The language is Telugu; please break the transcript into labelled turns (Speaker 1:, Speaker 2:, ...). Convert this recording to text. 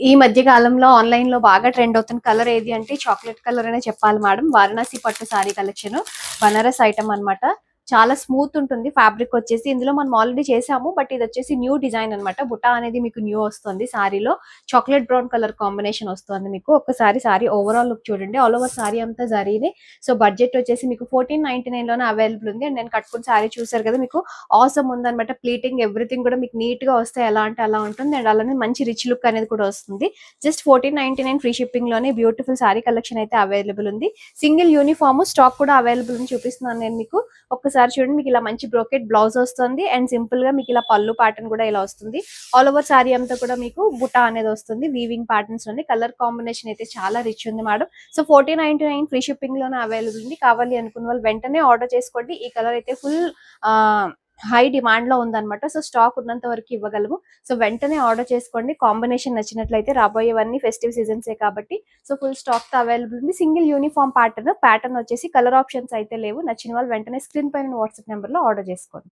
Speaker 1: ఈ మధ్య కాలంలో ఆన్లైన్లో బాగా ట్రెండ్ అవుతున్న కలర్ ఏది అంటే చాక్లెట్ కలర్ అనే చెప్పాలి మేడం వారణాసి పట్టు సారీ కలెక్షన్ బనారస్ ఐటమ్ అన్నమాట. చాలా స్మూత్ ఉంటుంది. ఫ్యాబ్రిక్ వచ్చేసి ఇందులో మనం ఆల్రెడీ చేసాము బట్ ఇది వచ్చేసి న్యూ డిజైన్ అన్నమాట. బుటా అనేది మీకు న్యూ వస్తుంది సారీలో. చాక్లెట్ బ్రౌన్ కలర్ కాంబినేషన్ వస్తుంది మీకు. ఒక్కసారి సారీ ఓవరాల్ లుక్ చూడండి. ఆల్ ఓవర్ సారీ అంతా జరిగింది సో బడ్జెట్ వచ్చేసి మీకు ఫోర్టీన్ నైన్టీ నైన్లోనే అవైలబుల్ ఉంది. అండ్ నేను కట్టుకున్న సారీ చూసారు కదా మీకు. ఆసమ్ ఉందన్నమాట. ప్లీటింగ్ ఎవ్రీథింగ్ కూడా మీకు నీట్గా వస్తే ఎలా అంటే అలా ఉంటుంది. అండ్ అలానే మంచి రిచ్ లుక్ అనేది కూడా వస్తుంది. Just fourteen ninety nine free షిప్పింగ్లోనే beautiful sari collection అయితే అవైలబుల్ ఉంది. సింగిల్ యూనిఫామ్ స్టాక్ కూడా అవైలబుల్ అని చూపిస్తున్నాను నేను మీకు. ఒక్కసారి చూడండి మీకు ఇలా మంచి బ్రోకెట్ బ్లౌజ్ వస్తుంది. అండ్ సింపుల్గా మీకు ఇలా పళ్ళు ప్యాటర్న్ కూడా ఇలా వస్తుంది. ఆల్ ఓవర్ సారీ అంతా కూడా మీకు బుటా అనేది వస్తుంది. వీవింగ్ ప్యాటర్న్స్ ఉంది కలర్ కాంబినేషన్ అయితే చాలా రిచ్ ఉంది madam so fourteen ninety nine free షిప్పింగ్లోనే available ఉంది. కావాలి అనుకున్న వాళ్ళు వెంటనే ఆర్డర్ చేసుకోండి. ఈ కలర్ అయితే ఫుల్ హై డిమాండ్లో ఉందన్నమాట. సో స్టాక్ ఉన్నంత వరకు ఇవ్వగలము. సో వెంటనే ఆర్డర్ చేసుకోండి. కాంబినేషన్ నచ్చినట్లయితే రాబోయేవన్నీ ఫెస్టివ్ సీజన్సే కాబట్టి. సో ఫుల్ స్టాక్తో అవైలబుల్ ఉంది. Single uniform pattern. ప్యాటర్న్ వచ్చేసి కలర్ ఆప్షన్స్ అయితే లేవు. నచ్చిన వాళ్ళు వెంటనే స్క్రీన్ పైన వాట్సాప్ నెంబర్లో ఆర్డర్ చేసుకోండి.